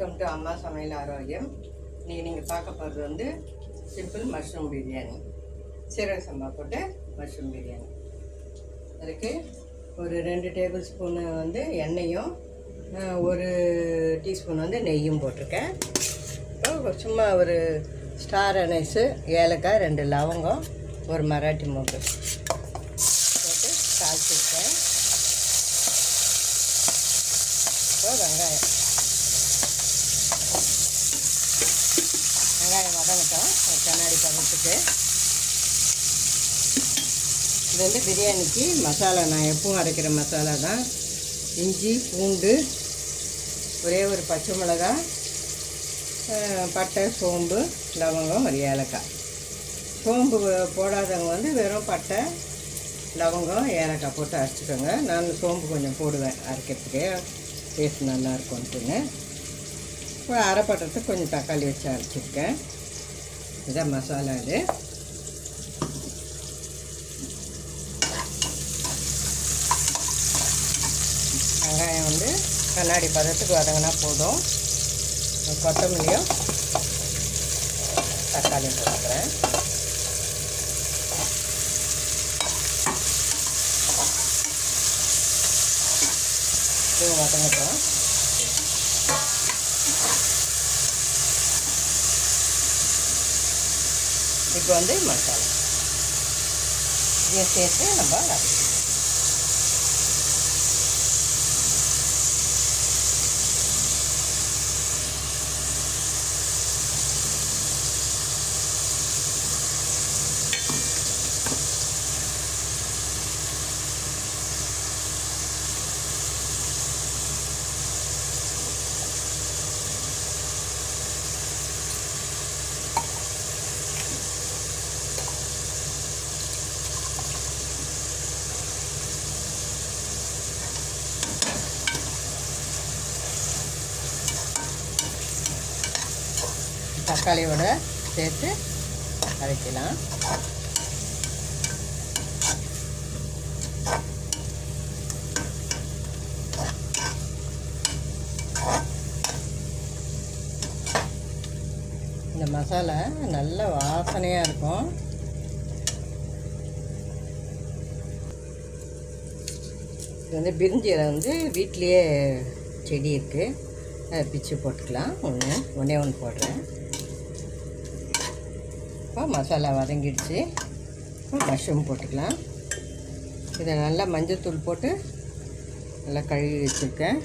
Welcome to அம்மா சமையல் ஆரோக்கியம் நீங்கள் நீங்கள் பார்க்க போகிறது வந்து சிம்பிள் மஷ்ரூம் பிரியாணி சீரக சம்பா போட்டு மஷ்ரூம் பிரியாணி அதுக்கு ஒரு ரெண்டு டேபிள் ஸ்பூனு வந்து எண்ணெயும் ஒரு டீஸ்பூன் வந்து நெய்யும் போட்டிருக்கேன். சும்மா ஒரு ஸ்டார் அனைஸு ஏலக்காய் ரெண்டு லவங்கம் ஒரு மராட்டி மூக்கு போட்டு தாளிச்சிருக்கேன் அப்புறம் வெங்காயம் வெங்காயம் வதங்கட்டும் ஒரு கண்ணாடி பதத்துக்கு. இது வந்து பிரியாணிக்கு மசாலா. நான் எப்பவும் அரைக்கிற மசாலா தான். இஞ்சி பூண்டு ஒரே ஒரு பச்சை மிளகா பட்டை சோம்பு லவங்கம் ஒரு ஏலக்காய். சோம்பு போடாதவங்க வந்து வெறும் பட்டை லவங்கம் ஏலக்காய் போட்டு அரைச்சிக்கோங்க. நான் சோம்பு கொஞ்சம் போடுவேன் அரைக்கிறதுக்கு. டேஸ்ட் நல்லா இப்போ அரைப்பட்டத்துக்கு கொஞ்சம் தக்காளி வச்சு அரைச்சிருக்கேன். இதான் மசாலா இது வெங்காயம் வந்து கண்ணாடி பதத்துக்கு வதங்கினா போதும் கொத்தமல்லியும் தக்காளியும் போட்டுக்கிறேன் இது வதங்கட்டும் இப்போ வந்து மசாலா இதையும் சேர்த்து நம்ம அரைக்கணும். தக்காளியோட சேர்த்து அரைக்கலாம். இந்த மசாலா நல்ல வாசனையாக இருக்கும். இது வந்து பிரிஞ்சியில் வந்து வீட்லேயே செடி இருக்குது பிச்சு போட்டுக்கலாம். ஒன்று ஒன்றே ஒன்று போடுறேன். இப்போ மசாலா வதங்கிடுச்சு. மஷ்ரூம் போட்டுக்கலாம். இதை நல்லா மஞ்சத்தூள் போட்டு நல்லா கழுவி வச்சுருக்கேன்.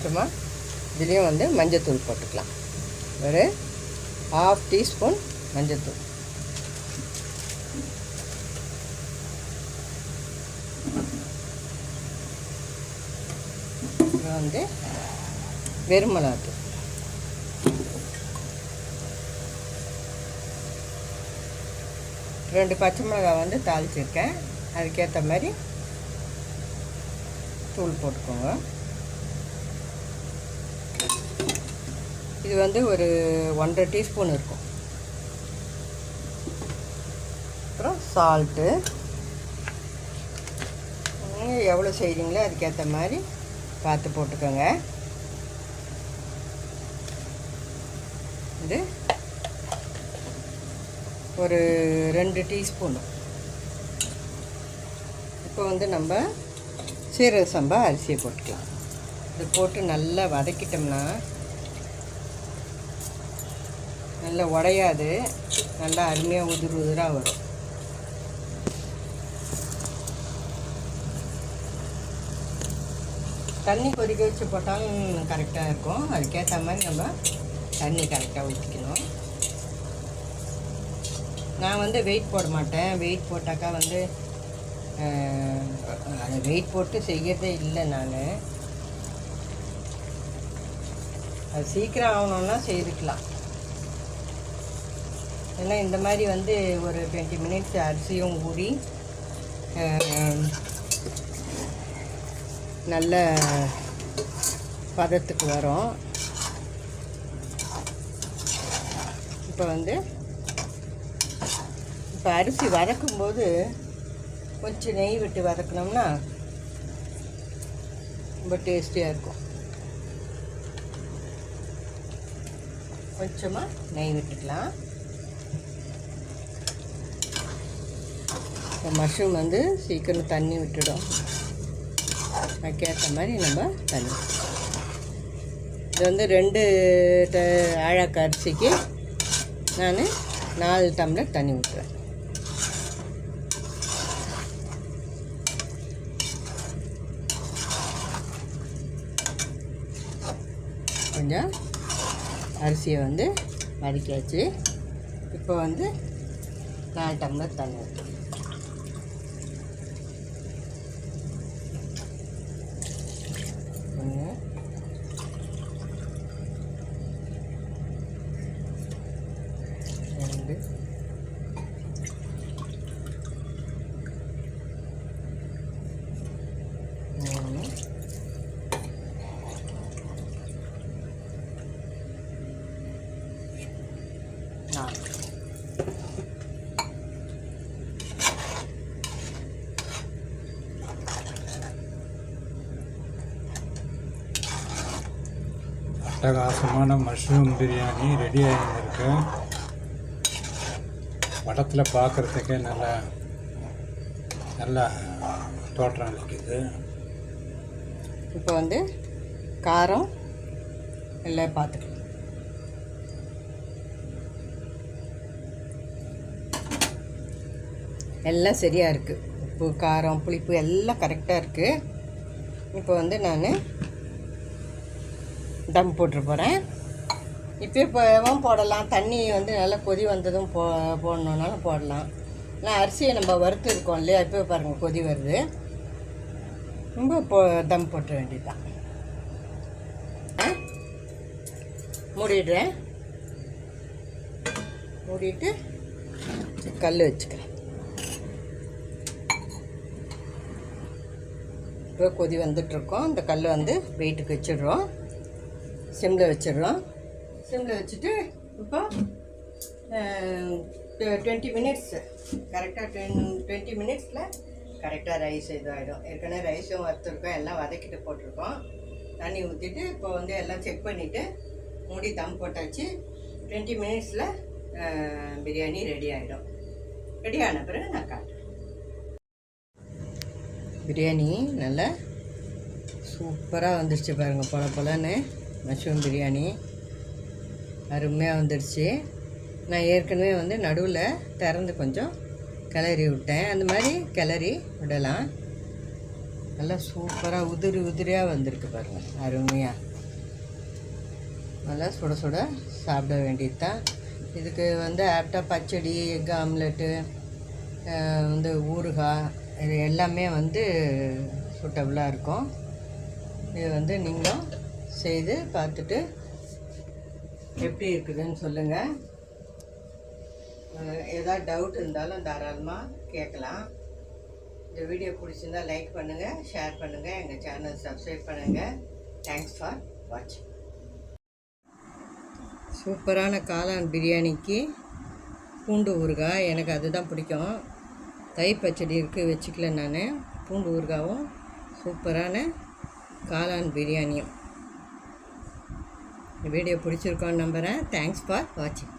அப்புறமா இதுலேயும் வந்து மஞ்சத்தூள் போட்டுக்கலாம். ஒரு ஹாஃப் டீஸ்பூன் மஞ்சத்தூள். அப்புறம் வந்து வெறுமிளகாத்தூள். ரெண்டு பச்சை மிளகாய் வந்து தாளிச்சிருக்கேன். அதுக்கேற்ற மாதிரி தூள் போட்டுக்கோங்க. இது வந்து ஒரு ஒன்றரை டீஸ்பூன் இருக்கும். அப்புறம் சால்ட்டு. நீங்கள் எவ்வளோ செய்கிறீங்களோ அதுக்கேற்ற மாதிரி பார்த்து போட்டுக்கோங்க. இது ஒரு ரெண்டு டீஸ்பூனு. இப்போ வந்து நம்ம சீரக சம்பா அரிசியை போட்டுக்கலாம். இது போட்டு நல்லா வதக்கிட்டோம்னா நல்லா உடையாது. நல்லா அருமையாக உதிர் உதிராக வரும். தண்ணி கொதிக்க வச்சு போட்டாலும் கரெக்டாக இருக்கும். அதுக்கேற்ற மாதிரி நம்ம தண்ணி கரெக்டாக ஊற்றிக்கணும் நான் வந்து வெயிட் போட மாட்டேன். வெயிட் போட்டாக்கா வந்து அது வெயிட் போட்டு செய்கிறதே இல்லை நான். அது சீக்கிரம் ஆகணும்னா செய்துக்கலாம். ஏன்னா இந்த மாதிரி வந்து ஒரு டுவெண்ட்டி மினிட்ஸ் அரிசியும் ஊறி நல்ல பதத்துக்கு வரும். இப்போ வந்து இப்போ அரிசி வதக்கும்போது கொஞ்சம் நெய் விட்டு வதக்கினோம்னா ரொம்ப டேஸ்டியாக இருக்கும். கொஞ்சமாக நெய் விட்டுக்கலாம். இந்த மஷ்ரூம் வந்து சீக்கிரம் தண்ணி விட்டுடும். அதுக்கேற்ற மாதிரி நம்ம தண்ணி. இது வந்து ரெண்டு ட ஆழாக்கு அரிசிக்கு நான் நாலு டம்ளர் தண்ணி விட்டுறேன் கொஞ்சம் அரிசியை வந்து வதக்கியாச்சு இப்போ வந்து நாலு டம்ளர் தண்ணி ஊற்றுவேன் ஒன்று ரெண்டு மூணு. நாலு. அட்டகாசமான மஷ்ரூம் பிரியாணி ரெடி ஆகியிருக்கேன் படத்தில் பார்க்குறதுக்கே நல்லா நல்லா தோற்றம் அளிக்குது. இப்போ வந்து காரம் எல்லாம் பார்த்துக்கலாம் எல்லாம் சரியாக இருக்குது உப்பு காரம் புளிப்பு எல்லாம் கரெக்டாக இருக்குது இப்போ வந்து நான் தம் போட்டுரு போகிறேன் இப்போவும் போடலாம்? தண்ணி வந்து நல்லா கொதி வந்ததும் போ போடணுன்னாலும் போடலாம். ஆனால் அரிசியை நம்ம வறுத்து இருக்கோம் இல்லையா? இப்போ பாருங்கள் கொதி வருது. ரொம்ப போ தம் போட்ட வேண்டியதுதான். ஆ? மூடிடுறேன். மூடிட்டு கல் வச்சுக்கிறேன். இப்போ கொதி வந்துட்டுருக்கோம். இந்த கல் வந்து வெயிட்டுக்கு வச்சிடுறோம். சிம்மில் வச்சிடுறோம். சிம்மில் வச்சுட்டு இப்போ டுவெண்ட்டி மினிட்ஸ் கரெக்டாக டென் டுவெண்ட்டி மினிட்ஸில் கரெக்டாக ரைஸ் இதாகிடும் ஏற்கனவே ரைஸும் வறுத்துருக்கோம் எல்லாம் வதக்கிட்டு போட்டிருக்கோம். தண்ணி ஊற்றிட்டு இப்போ வந்து எல்லாம் செக் பண்ணிவிட்டு மூடி தம் போட்டாச்சு. டுவெண்ட்டி மினிட்ஸில் பிரியாணி ரெடி ஆகிடும் ரெடி ஆன பிறகு நான் காட்டுறேன். பிரியாணி நல்லா சூப்பராக வந்துடுச்சு பாருங்கள் பொல பொலன்னு மஷ்ரூம் பிரியாணி. அருமையாக வந்துடுச்சு. நான் ஏற்கனவே வந்து நடுவில் திறந்து கொஞ்சம் கிளறி விட்டேன். அந்த மாதிரி கிளறி விடலாம். நல்லா சூப்பராக உதிரி உதிரியாக வந்திருக்கு பாருங்கள் அருமையாக நல்லா சுட சுட சாப்பிட வேண்டியது தான் இதுக்கு வந்து ஆப்டாக பச்சடி எக் ஆம்லெட்டு வந்து ஊறுகாய் இது எல்லாமே வந்து சூட்டபுளாக இருக்கும். இது வந்து நீங்களும் செய்து பார்த்துட்டு எப்படி இருக்குதுன்னு சொல்லுங்கள் ஏதாவது டவுட் இருந்தாலும் தாராளமாக கேட்கலாம். இந்த வீடியோ பிடிச்சிருந்தா லைக் பண்ணுங்கள் ஷேர் பண்ணுங்கள் எங்கள் சேனல் சப்ஸ்கிரைப் பண்ணுங்கள் தேங்க்ஸ் ஃபார் வாட்சிங் சூப்பரான காளான் பிரியாணிக்கு பூண்டு ஊறுகாய் எனக்கு அதுதான் பிடிக்கும். தயிர் பச்சடி இருக்குது வச்சுக்கல நான். பூண்டு ஊறுகாவும் சூப்பரான காளான் பிரியாணியும். வீடியோ பிடிச்சிருக்கோன்னு நம்புகிறேன் தேங்க்ஸ் ஃபார் வாட்சிங்